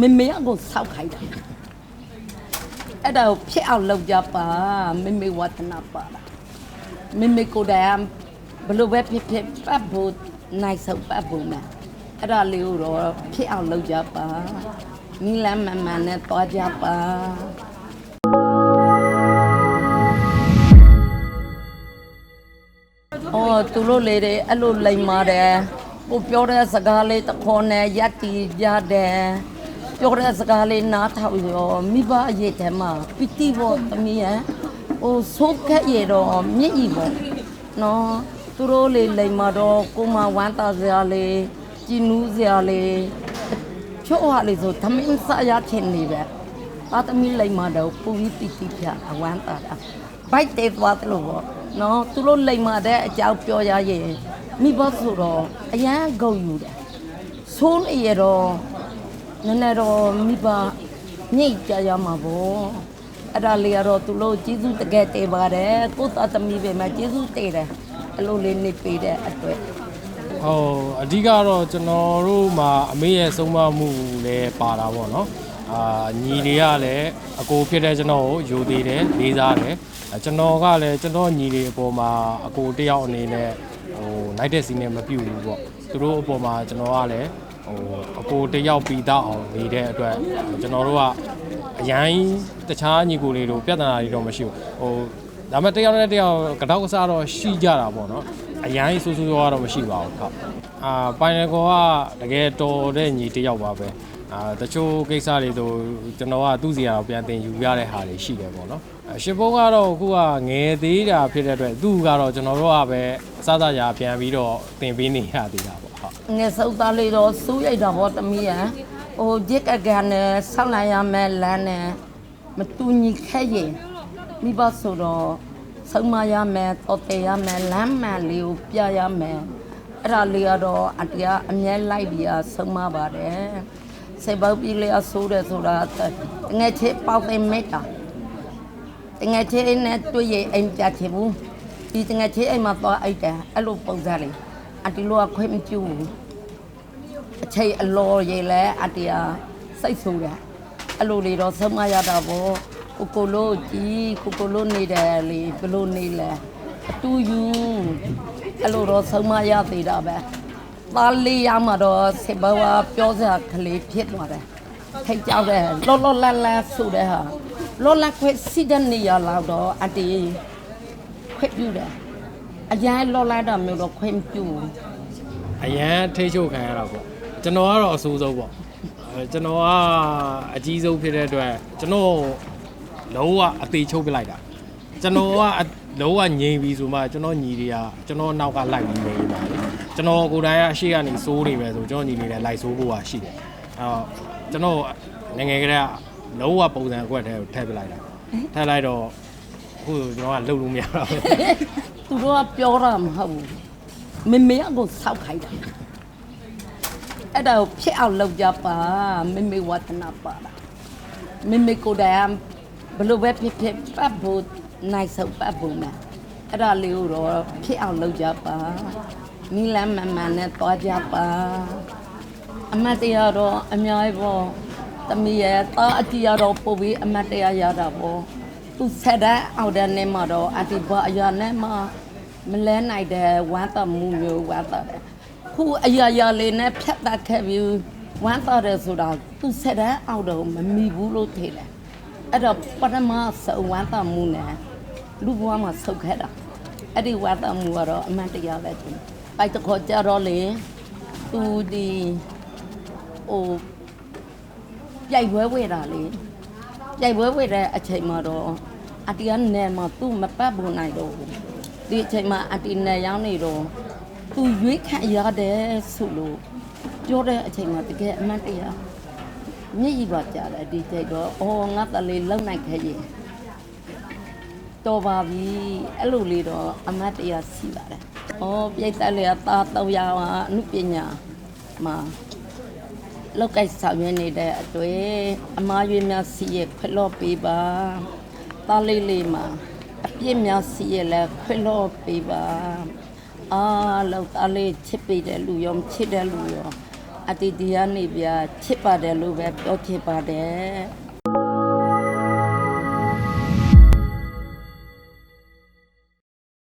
မေမေကိုစောက်ခိုင်းတာအဲ့ဒါကိုဖြစ်အောင်လုပ်ကြပါမေမေဝတ္တနာပါလားမေမေကိုယ်တိုင်ကဘလို့ပဲဖြစ်ဖြစ်ပတ်ဖို့နိုင်ဆုံးပတ်ဖို့မယ်အဲ့ဒါလေးကိုတော့ဖြစ်အောင်လုပ်ကြပါနီလမ်းမန်မန်နဲ့တွားကြပါ။အော်သူတို့လေတွေအဲ့လိုလိမ်ပါတယ်။ကိုပြောတဲ့စကားလေးတစ်ခေါ်နဲ့ရက်တီကြတယ်။ ပြောတဲ့စကားလေးနားထောင်ရောမိဘအရေးထဲမှာပီတိဘောသမီးရဲ့ဟိုဆိုးခက်ရတော့မြင့်ဤပေါ့။နော်သူတို့လေလိမ်မာတော့ကိုမဝမ်းသာစရာလေးကြည်နူးစရာလေးချို့ဟာလေးဆိုသမင်းစရချင်နေပဲ။အာသမီးလိမ်မာတော့ပူပြီးပီတိပြအဝမ်းသာတာ။ဘိုက်တေသွားတယ်လို့ပေါ့နော်သူတို့လိမ်မာတဲ့အကြောင်းပြောရရင်မိဘဆိုတော့အရန်ဂုံယူတယ်ဆိုးနေရတော့ နည်းနည်းတော့မိဘညိတ်ကြရမှာပေါ့အဲ့ဒါလေးကတော့သူတို့ကျေးဇူးတကယ်တည်ပါတယ်ကိုယ်သားသမီးပဲမှာကျေးဇူးတည်တယ်အဲ့လိုလေးနေပေးတဲ့အတွက်ဟိုအဓိကတော့ကျွန်တော်တို့မှာအမေရဲ့ဆုံးမမှုလည်းပါတာပေါ့နော်အာညီတွေကလည်းအကိုဖြစ်တဲ့ကျွန်တော်ကိုယူသေးတယ်လေးစားတယ်အဲကျွန်တော်ကလည်းကျွန်တော်ညီတွေအပေါ်မှာအကိုတယောက်အနေနဲ့ဟိုနိုင်တဲ့စီနဲ့မပြုတ်ဘူးပေါ့သူတို့အပေါ်မှာကျွန်တော်ကလည်း ဟိုအကိုတယောက်ပြီးတော့အောင်နေတဲ့အတွက်ကျွန်တော်တို့ကအရင်တခြားညီကိုလေးတို့ပြဿနာတွေတော့မရှိဘူးဟိုဒါပေမဲ့တယောက်နဲ့တယောက်ကတော့ကစားတော့ရှိကြတာပေါ့နော်အရင်ဆူဆူရောတော့မရှိပါဘူးဟုတ်အာပိုင်နယ်ကောကတကယ်တော်တဲ့ညီတစ်ယောက်ပါပဲ အာတချို့ကိစ္စတွေဆိုကျွန်တော်ကသူ့စီရာကိုပြန်တင်ယူရတဲ့ဟာတွေရှိတယ်ပေါ့နော်အရှင်ဘုံကတော့အခုကငယ်သေးတာဖြစ်တဲ့အတွက်သူ့ကတော့ကျွန်တော်တို့ကပဲအစစရာပြန်ပြီးတော့တင်ပေးနေရသေးတာပေါ့ဟုတ်ငယ်စုပ်သားလေးတော့စူးရိုက်တာပေါ့သမီးရန်ဟိုဂျက်ကကန်နဲ့ဆောက်လိုက်ရမယ်လမ်းနဲ့မတူညီခဲ့ရင်မိဘဆိုတော့ဆုံးမရမယ်တော်တယ်ရမယ်လမ်းမှန်လေးကိုပြရမယ်အဲ့ဒါလေးကတော့အတရားအမြဲလိုက်ပြီးတော့ဆုံးမပါတယ် စေပောက်ပြီးလေအဆိုးတယ်ဆိုတာငယ်ချေပေါက်သိမ်းမိတာတငယ်ချေနဲ့တွေ့ရင်အိမ်ပြချင်ဘူးဒီတငယ်ချေအိမ်မှာသွားအိတ်တယ်အဲ့လိုပုံစံလေးအတီလိုကခွင့်မကျူဘူးအချိန်အလော်ရေလဲအတရားစိတ်ဆိုးတယ်အဲ့လိုလေးတော့ဆုံးမရတာပေါ့ကိုကိုလို့ကြီးကိုကိုလို့နေတယ်လေဘလို့နေလဲအတူယူအဲ့လိုတော့ဆုံးမရသေးတာပဲ သားလေးရမှာတော့စေဘဝပြောစရာကလေးဖြစ်သွားတယ်ထိတ်ကြောက်တယ်လောလောလတ်လတ်ဆိုတဲ့ဟာလောလတ်ခွဲစီတဲ့နေရလောက်တော့အတီးခွဲပြူတယ်အရင်လောလတ်တော့မျိုးတော့ခွဲမပြူဘူးအရန်ထိတ်ချုပ်ခံရတာပေါ့ကျွန်တော်ကတော့အဆိုးဆုံးပေါ့အဲကျွန်တော်ကအကြီးဆုံးဖြစ်တဲ့အတွက်ကျွန်တော်လုံးဝအသေးချုပ်ပစ်လိုက်တာကျွန်တော်ကအလုံးဝငြိမ်ပြီဆိုမှကျွန်တော်ညီတွေကကျွန်တော်နောက်ကလိုက်ပြီးနေပါလေ ကျွန်တော်ကိုယ်တိုင်ကအရှိကနေစိုးနေပဲဆိုကျွန်တော်ညီတွေလည်းလိုက်စိုးဖို့ပါရှိတယ်အဲတော့ကျွန်တော်ငယ်ငယ်ကတည်းကလုံးဝပုံစံအကွက်ထဲကိုထည့်ပစ်လိုက်တာထည့်လိုက်တော့အခုကျွန်တော်ကလှုပ်လို့မရတော့ဘူးသူတို့ကပြောတာမဟုတ်ဘူးမေမေကိုစောက်ခိုင်းတာအဲ့ဒါကိုဖြစ်အောင်လုပ်ကြပါမေမေဝတ္တနာပါလားမေမေကိုယ်တိုင်ကဘလို့ပဲဖြစ်ဖြစ်ပတ်ဖို့နိုင်ဆုံးပတ်ဖို့မယ်အဲ့ဒါလေးကိုတော့ဖြစ်အောင်လုပ်ကြပါ နီလမ်းမန်မန်နဲ့တွားကြပါအမတ်တရားတော့အများကြီးပေါ့တမီးရဲ့တာအတီးရတော့ပို့ပြီးအမတ်တရားရတာပေါ့သူဆက်တဲ့အောက်တဲ့နေ့မှာတော့အတီဘအရာနဲ့မှမလဲနိုင်တဲ့ဝမ်းသာမှုမျိုးဝမ်းသာတယ်ခုအရာရာလေးနဲ့ဖြတ်တတ်ခဲ့ပြီးဝမ်းသာတယ်ဆိုတာသူဆက်တဲ့အောက်တော့မမီဘူးလို့ထင်တယ်အဲ့တော့ပထမဆုံးဝမ်းသာမှုနဲ့လူဘဝမှာဆုတ်ခဲ့တာ အဲ့ဒီဝမ်းသာမှုကတော့အမှန်တရားပဲသူအဲ့တခေါ်ကြတော့လေသူဒီဟိုပြိုက်ပွဲဝဲတာလေပြိုက်ပွဲဝဲတဲ့အချိန်မှာတော့အတီကနယ်မှာသူ့မပတ်ဘူးနိုင်တော့ဘူးဒီအချိန်မှာအတီနယ်ရောက်နေတော့သူရွေးခန့်ရတယ်ဆိုလို့ပြောတဲ့အချိန်မှာတကယ်အမှန်တရားမျက်ရည်ပါကြတယ်ဒီချိန်တော့အော်ငါတလေးလုံနိုင်ခဲ့ရင် တော်ပါပြီအဲ့လိုလေးတော့အမတ်တရားစီပါတယ်။အော်ပြိတ္တလေးကသားတော့ရအောင်အမှုပညာမှာလောက်ကင်ဆောင်ရွက်နေတဲ့အတွေ့အမားရွေးများစီရဲ့ခွလော့ပေးပါတားလေးလေးမှာအပြစ်များစီရဲ့လဲခွလော့ပေးပါအာလောက်တားလေးချစ်ပေးတဲ့လူရောမချစ်တဲ့လူရောအတီတီကနေပြချစ်ပါတယ်လို့ပဲပြောချစ်ပါတယ်